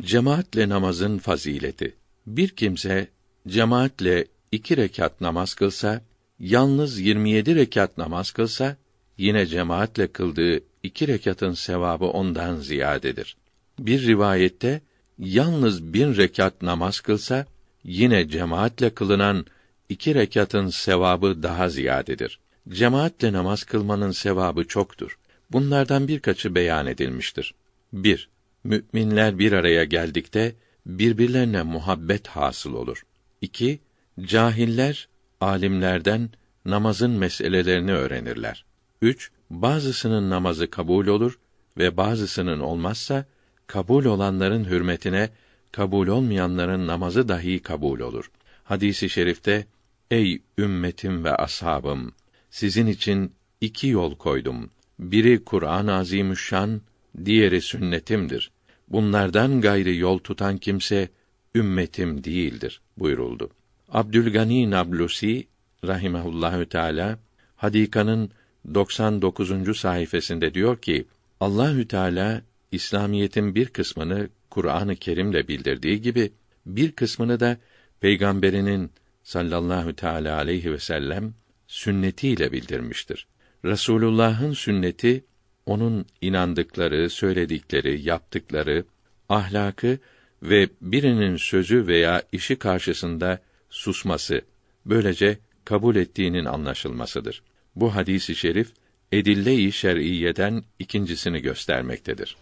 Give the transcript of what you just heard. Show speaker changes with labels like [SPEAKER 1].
[SPEAKER 1] Cemaatle namazın fazileti. Bir kimse cemaatle iki rekat namaz kılsa, yalnız 27 rekat namaz kılsa, yine cemaatle kıldığı iki rekatın sevabı ondan ziyadedir. Bir rivayette yalnız bin rekat namaz kılsa, yine cemaatle kılınan iki rekatın sevabı daha ziyadedir. Cemaatle namaz kılmanın sevabı çoktur. Bunlardan birkaçı beyan edilmiştir. 1. Müminler bir araya geldikte birbirlerine muhabbet hasıl olur. 2. Cahiller alimlerden namazın meselelerini öğrenirler. 3. Bazısının namazı kabul olur ve bazısının olmazsa kabul olanların hürmetine kabul olmayanların namazı dahi kabul olur. Hadisi şerifte Ey ümmetim ve ashabım sizin için iki yol koydum. Biri Kur'an-ı Azimüşşan, diğeri sünnetimdir. Bunlardan gayri yol tutan kimse ümmetim değildir buyuruldu. Abdülgani Nablusi rahimehullahü teala Hadika'nın 99. sayfasında diyor ki Allahü Teala İslamiyetin bir kısmını Kur'an-ı Kerim'le bildirdiği gibi bir kısmını da peygamberinin sallallahu teala aleyhi ve sellem sünnetiyle bildirmiştir. Resulullah'ın sünneti onun inandıkları, söyledikleri, yaptıkları, ahlakı ve birinin sözü veya işi karşısında susması, böylece kabul ettiğinin anlaşılmasıdır. Bu hadisi şerif edille-i şer'iyeden ikincisini göstermektedir.